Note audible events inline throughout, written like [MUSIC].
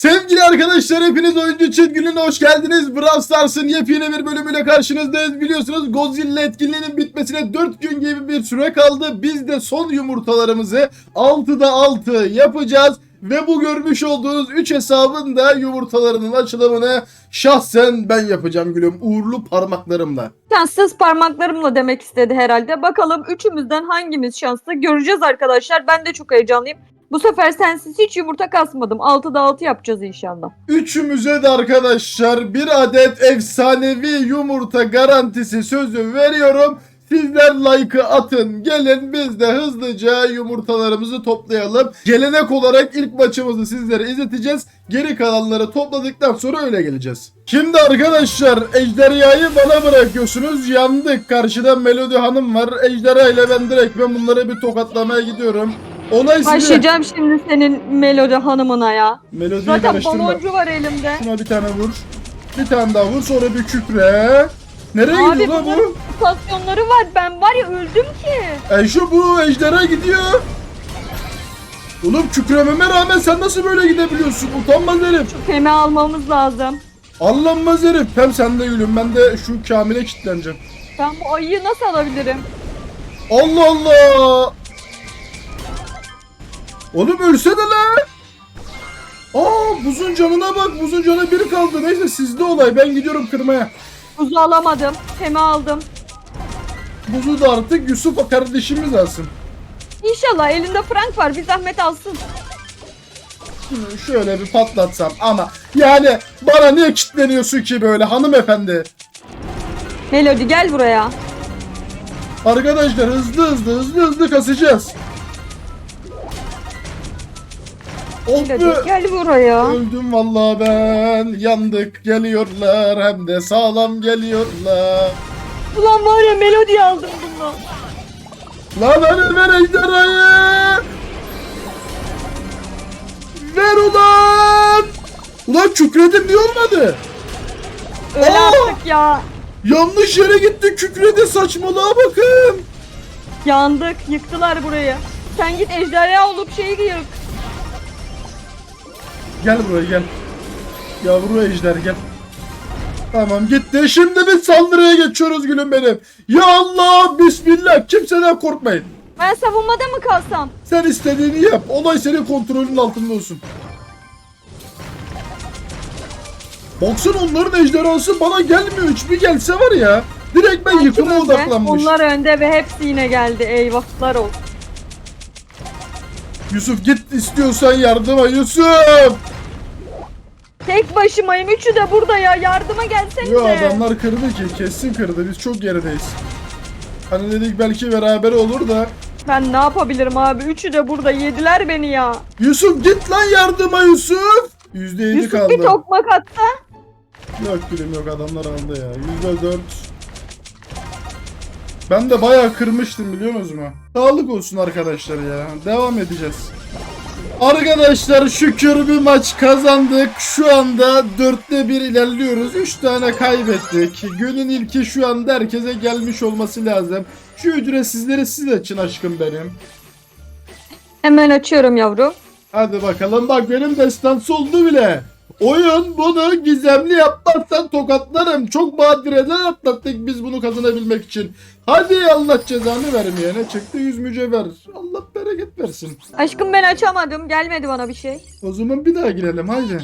Sevgili arkadaşlar hepiniz oyuncu çizgiline hoş geldiniz. Brawl Stars'ın yepyeni bir bölümüyle karşınızdayız. Biliyorsunuz Godzilla etkinliğinin bitmesine 4 gün gibi bir süre kaldı. Biz de son yumurtalarımızı 6'da 6 yapacağız. Ve bu görmüş olduğunuz 3 hesabın da yumurtalarının açılımını şahsen ben yapacağım gülüm. Uğurlu parmaklarımla. Şanssız parmaklarımla demek istedi herhalde. Bakalım üçümüzden hangimiz şanslı göreceğiz arkadaşlar. Ben de çok heyecanlıyım. Bu sefer sensiz hiç yumurta kasmadım. 6'da 6 yapacağız inşallah. Üçümüze de arkadaşlar bir adet efsanevi yumurta garantisi sözü veriyorum. Sizler like'ı atın. Gelin biz de hızlıca yumurtalarımızı toplayalım. Gelenek olarak ilk maçımızı sizlere izleteceğiz. Geri kalanları topladıktan sonra öyle geleceğiz. Şimdi arkadaşlar ejderhayı bana bırakıyorsunuz. Yandık. Karşıda Melody Hanım var. Ejderha ile ben direkt ben bunları bir tokatlamaya gidiyorum. Olay size. Başlayacağım şimdi senin Melodi hanımına ya. Melody'yi Zaten karıştırma. baloncu var elimde. Şuna bir tane vur. Bir tane daha vur sonra bir kükre. Nereye Abi gidiyor lan bunların bu? mutasyonları var. Ben var ya öldüm ki. E şu bu ejderha gidiyor. Oğlum kükrememe rağmen sen nasıl böyle gidebiliyorsun? Utanmaz herif. Femi almamız lazım. Allanmaz herif. Hem sen de gülüm ben de şu Kamil'e kilitleneceğim. Ben bu ayıyı nasıl alabilirim? Allah Allah. Oğlum ölse de lan. Aa buzun canına bak. Buzun canı bir kaldı. Neyse sizde olay. Ben gidiyorum kırmaya. Buzu alamadım. Femi aldım. Buzu da artık Yusuf kardeşimiz alsın. İnşallah elinde frank var. Bir zahmet alsın. Şöyle bir patlatsam ama yani bana niye kitleniyorsun ki böyle hanımefendi? Melodi gel buraya. Arkadaşlar hızlı hızlı hızlı hızlı kasacağız. Oh be! gel buraya. Öldüm vallahi ben. Yandık geliyorlar hem de sağlam geliyorlar. Ulan var ya Melodi aldım bunu. La ver ver ejderhayı. Ver ulan. Ulan kükredim niye olmadı? Aa! artık ya. Yanlış yere gitti kükredi saçmalığa bakın. Yandık. Yıktılar burayı. Sen git ejderha olup şeyi yık. Gel buraya gel. Yavru ejder gel. Tamam gitti. Şimdi biz saldırıya geçiyoruz gülüm benim. Ya Allah bismillah kimseden korkmayın. Ben savunmada mı kalsam? Sen istediğini yap. Olay senin kontrolün altında olsun. Baksana onların ejderhası bana gelmiyor. Hiç bir gelse var ya. Direkt ben yıkıma Önde, odaklanmış. Onlar önde ve hepsi yine geldi. Eyvahlar olsun. Yusuf git istiyorsan yardıma Yusuf. Tek başımayım. Üçü de burada ya. Yardıma gelsenize. Yo adamlar kırdı ki. Kesin kırdı. Biz çok gerideyiz. Hani dedik belki beraber olur da. Ben ne yapabilirim abi? Üçü de burada. Yediler beni ya. Yusuf git lan yardıma Yusuf. Yüzde yedi Yusuf kaldı. bir tokmak atsa. Yok gülüm yok adamlar aldı ya. Yüzde dört. Ben de bayağı kırmıştım biliyor musunuz mu? Sağlık olsun arkadaşlar ya. Devam edeceğiz. Arkadaşlar şükür bir maç kazandık. Şu anda dörtte bir ilerliyoruz. Üç tane kaybettik. Günün ilki şu anda herkese gelmiş olması lazım. Şu ücretsizleri siz açın aşkım benim. Hemen açıyorum yavrum. Hadi bakalım bak benim destansı oldu bile. Oyun bunu gizemli yapmazsan tokatlarım. Çok badireler atlattık biz bunu kazanabilmek için. Hadi Allah cezanı vermeyene çıktı 100 mücevher. Allah bereket versin. Aşkım ben açamadım. Gelmedi bana bir şey. O zaman bir daha girelim haydi.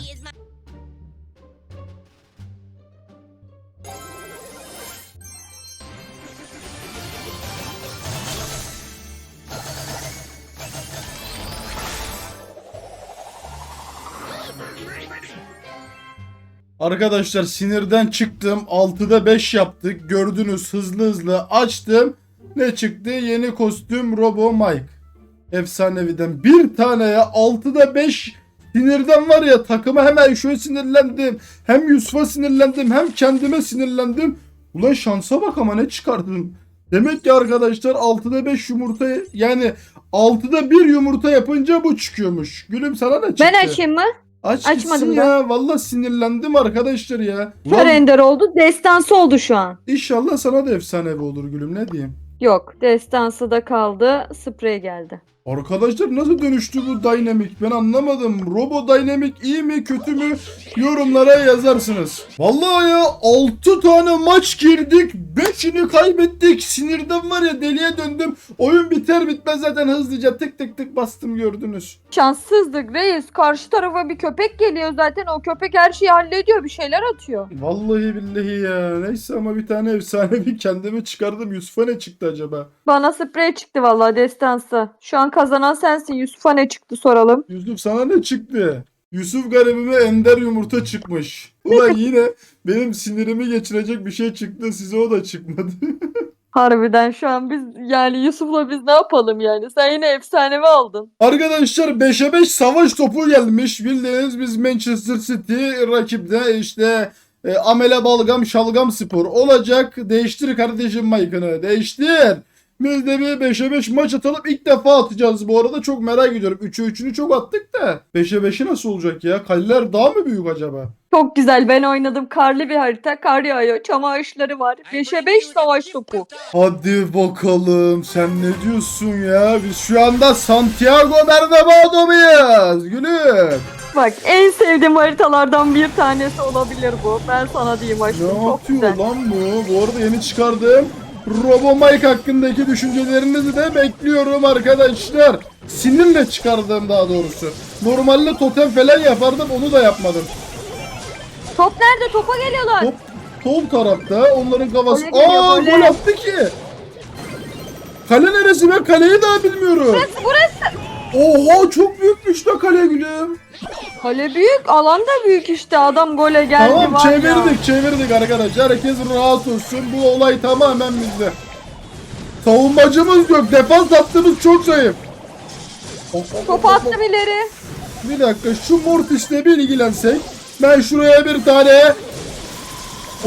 Arkadaşlar sinirden çıktım. 6'da 5 yaptık. Gördünüz hızlı hızlı açtım. Ne çıktı? Yeni kostüm Robo Mike. Efsaneviden bir tane ya 6'da 5 sinirden var ya takıma hemen şöyle sinirlendim. Hem Yusuf'a sinirlendim hem kendime sinirlendim. Ulan şansa bak ama ne çıkardım. Demek ki arkadaşlar 6'da 5 yumurta yani 6'da 1 yumurta yapınca bu çıkıyormuş. Gülüm sana ne çıktı? Ben açayım mı? Aç Açmadım gitsin ya. Valla sinirlendim arkadaşlar ya. Ulan Kör ender oldu. Destansı oldu şu an. inşallah sana da efsanevi olur gülüm ne diyeyim. Yok. Destansı da kaldı. Sprey geldi. Arkadaşlar nasıl dönüştü bu Dynamic ben anlamadım. Robo Dynamic iyi mi kötü mü yorumlara yazarsınız. Vallahi ya 6 tane maç girdik 5'ini kaybettik. Sinirden var ya deliye döndüm. Oyun biter bitmez zaten hızlıca tık tık tık bastım gördünüz. Şanssızlık reis. Karşı tarafa bir köpek geliyor zaten. O köpek her şeyi hallediyor. Bir şeyler atıyor. Vallahi billahi ya. Neyse ama bir tane efsanevi kendime çıkardım. Yusuf'a ne çıktı acaba? Bana sprey çıktı vallahi destansı. Şu an kazanan sensin. Yusuf'a ne çıktı soralım. Yusuf sana ne çıktı? Yusuf garibime ender yumurta çıkmış. Ulan [LAUGHS] yine benim sinirimi geçirecek bir şey çıktı. Size o da çıkmadı. [LAUGHS] Harbiden şu an biz yani Yusuf'la biz ne yapalım yani? Sen yine efsanevi aldın. Arkadaşlar 5'e 5 savaş topu gelmiş. Bildiğiniz biz Manchester City rakipte işte e, Amele Balgam Şalgam Spor olacak. Değiştir kardeşim Mike'ını. Değiştir. Biz de bir 5'e 5 maç atalım. İlk defa atacağız bu arada. Çok merak ediyorum. 3'e 3'ünü çok attık da. 5'e 5'i nasıl olacak ya? Kaleler daha mı büyük acaba? Çok güzel. Ben oynadım. Karlı bir harita. Kar yağıyor. Çam ağaçları var. 5'e 5 savaş topu. Hadi bakalım. Sen ne diyorsun ya? Biz şu anda Santiago Bernabéu'da mıyız? Gülüm. Bak en sevdiğim haritalardan bir tanesi olabilir bu. Ben sana diyeyim aşkım. Ne Çok yapıyor güzel. lan bu? Bu arada yeni çıkardığım Robo Mike hakkındaki düşüncelerinizi de bekliyorum arkadaşlar. Sinirle çıkardım daha doğrusu. Normalde totem falan yapardım onu da yapmadım. Top nerede? Topa geliyorlar. Top sol tarafta onların kafası. Geliyor, Aa gol attı ki. Kale neresi ben kaleyi daha bilmiyorum. Burası burası. Oha çok büyükmüş da kale gülüm. Kale büyük. Alan da büyük işte. Adam gole geldi Tamam var ya. çevirdik çevirdik arkadaşlar. Herkes rahat olsun. Bu olay tamamen bizde. Savunmacımız yok. Defans hattımız çok zayıf. Topu attım ileri. Bir dakika şu Mortis'le bir ilgilensek. Ben şuraya bir tane...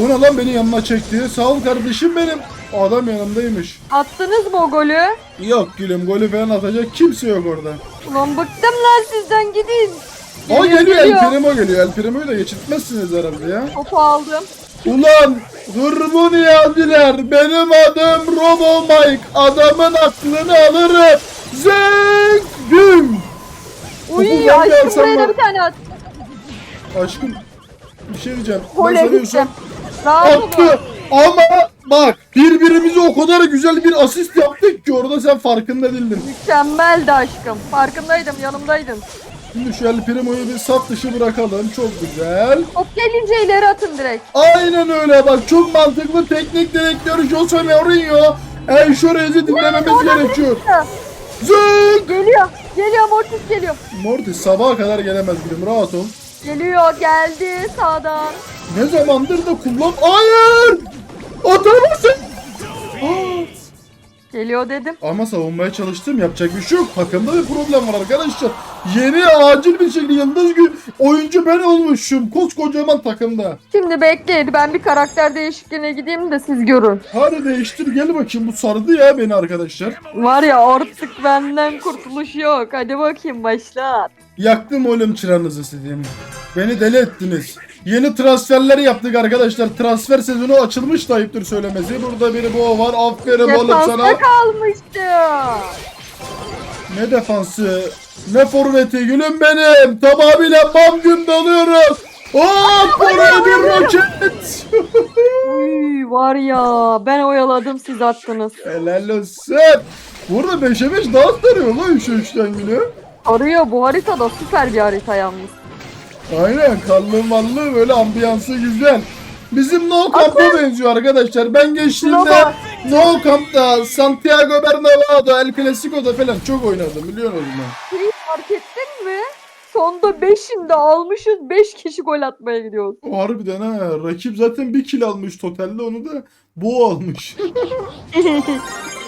O ne lan beni yanına çekti. Sağ ol kardeşim benim. Adam yanımdaymış. Attınız mı o golü? Yok gülüm golü falan atacak kimse yok orada. Ulan bıktım lan sizden gidin. O Geliyor, geliyor El. Primo geliyor. El Primo'yu da geçirtmezsiniz herhalde ya. Topu aldım. Ulan hırmın yadiler benim adım Robo Mike adamın aklını alırım Zeng Güm Uy aşkım buraya da bir tane at. Aşkım bir şey diyeceğim Gole Ben olun. attı ama bak birbirimize o kadar güzel bir asist yaptık ki orada sen farkında değildin Mükemmeldi aşkım. Farkındaydım yanımdaydın. Şimdi şu El Primo'yu bir saf dışı bırakalım çok güzel Top gelince ileri atın direkt. Aynen öyle bak çok mantıklı teknik direktör Jose Mourinho Enşorez'i dinlememiz gerekiyor Zeng Geliyor. Geliyor Mortis geliyor. Mortis sabaha kadar gelemez gülüm rahat ol. Geliyor geldi sağdan. Ne zamandır da kullan... Hayır! Atamazsın! Geliyor dedim. Ama savunmaya çalıştım yapacak bir şey yok. Takımda bir problem var arkadaşlar. Yeni acil bir şekilde yıldız gün oyuncu ben olmuşum. Koskocaman takımda. Şimdi bekleyin ben bir karakter değişikliğine gideyim de siz görün. Hadi değiştir gel bakayım bu sardı ya beni arkadaşlar. Var ya artık benden kurtuluş yok. Hadi bakayım başlat. Yaktım oğlum çıranızı sizin. Beni deli ettiniz. Yeni transferleri yaptık arkadaşlar. Transfer sezonu açılmış da ayıptır söylemesi. Burada bir bu var. Aferin oğlum sana. Defansta kalmıştı. Ne defansı, ne forveti gülüm benim. Tamamıyla bam gün dalıyoruz. Hop oraya bir roket. [LAUGHS] Uy, var ya ben oyaladım siz attınız. Helal olsun. Burada 5'e 5 daha sarıyor lan 3'e 3'ten gülüm. Arıyor bu harita da süper bir harita yalnız. Aynen kanlı mallı böyle ambiyansı güzel. Bizim No Camp'a benziyor arkadaşlar. Ben geçtiğimde Baba. No Camp'ta, Santiago Bernabéu'da, El Clasico'da falan çok oynadım biliyorsunuz mu? Şeyi fark ettin mi? Sonda 5'inde almışız 5 kişi gol atmaya gidiyoruz. O harbiden ha. Rakip zaten bir kill almış totalde onu da bu almış.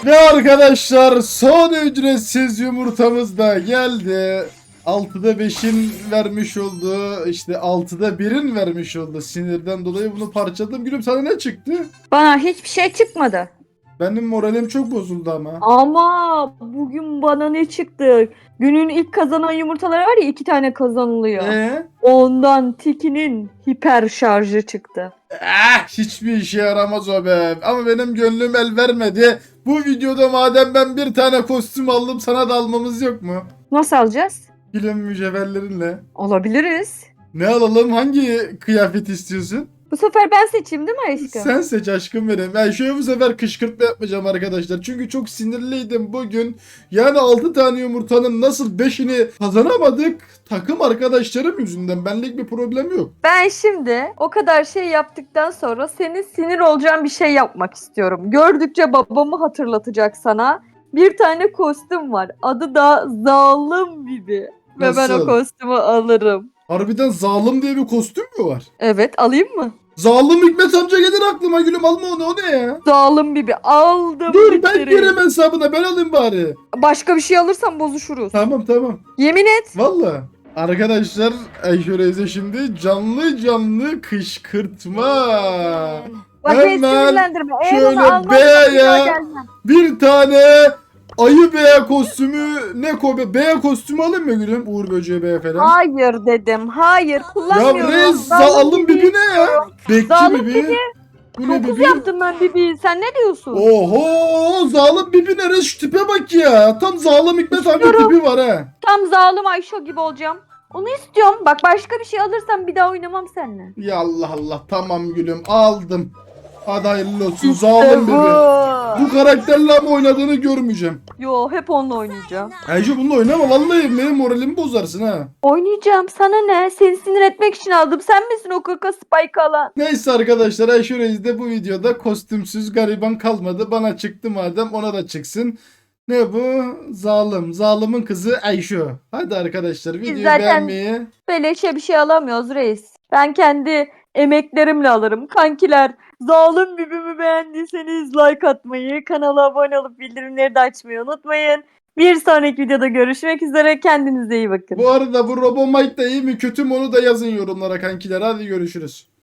Ve arkadaşlar son ücretsiz yumurtamız da geldi. 6'da 5'in vermiş olduğu işte 6'da 1'in vermiş olduğu sinirden dolayı bunu parçaladım. Gülüm sana ne çıktı? Bana hiçbir şey çıkmadı. Benim moralim çok bozuldu ama. Ama bugün bana ne çıktı? Günün ilk kazanan yumurtaları var ya iki tane kazanılıyor. Ee? Ondan Tiki'nin hiper şarjı çıktı. Ah, hiçbir işe yaramaz o be. Ama benim gönlüm el vermedi. Bu videoda madem ben bir tane kostüm aldım sana da almamız yok mu? Nasıl alacağız? Film mücevherlerinle. Olabiliriz. Ne alalım? Hangi kıyafet istiyorsun? Bu sefer ben seçeyim değil mi aşkım? Sen seç aşkım benim. Ben şöyle bu sefer kışkırtma yapmayacağım arkadaşlar. Çünkü çok sinirliydim bugün. Yani 6 tane yumurtanın nasıl 5'ini kazanamadık? Takım arkadaşlarım yüzünden. Benlik bir problem yok. Ben şimdi o kadar şey yaptıktan sonra senin sinir olacağın bir şey yapmak istiyorum. Gördükçe babamı hatırlatacak sana. Bir tane kostüm var. Adı da Zalim Bibi. Ve ben o kostümü alırım. Harbiden zalim diye bir kostüm mü var? Evet alayım mı? Zalim Hikmet amca gelir aklıma gülüm alma onu o ne ya? Zalim Bibi aldım. Dur ben gireyim hesabına ben alayım bari. Başka bir şey alırsam bozuşuruz. Tamam tamam. Yemin et. Valla. Arkadaşlar Ayşe Reis'e şimdi canlı canlı kışkırtma. Bak Hemen beni sinirlendirme. Eğer şöyle onu B'ye bir daha gelmem. Bir tane ayı beye kostümü ne kobe beye kostümü alayım mı gülüm? Uğur böceği beye falan. Hayır dedim. Hayır ya kullanmıyorum. Zalim zalim Bibi bibi ne ya? Bekçi Zalim bibi. Bu ne bibi? yaptım ben Bibi. Sen ne diyorsun? Oho zalim bibi ne reis? Şu tipe bak ya. Tam zalim Hikmet amca İstiyorum. tipi var ha. Tam zalim Ayşe gibi olacağım. Onu istiyorum. Bak başka bir şey alırsam bir daha oynamam seninle. Ya Allah Allah tamam gülüm aldım. Hadi hayırlı olsun zalim bibi. Bu karakterle ama oynadığını görmeyeceğim. Yo hep onunla oynayacağım. Ayşe bununla oynama vallahi benim moralimi bozarsın ha. Oynayacağım. Sana ne? Seni sinir etmek için aldım. Sen misin o kaka spike alan? Neyse arkadaşlar Ayşe Reis de bu videoda kostümsüz gariban kalmadı. Bana çıktı madem ona da çıksın. Ne bu? Zalim. Zalimin kızı Ayşe. Hadi arkadaşlar videoyu zaten- beğenmeyi. Beleşe bir şey alamıyoruz reis. Ben kendi emeklerimle alırım. Kankiler zalim bibimi beğendiyseniz like atmayı, kanala abone olup bildirimleri de açmayı unutmayın. Bir sonraki videoda görüşmek üzere. Kendinize iyi bakın. Bu arada bu Robo Mike da iyi mi kötü mü onu da yazın yorumlara kankiler. Hadi görüşürüz.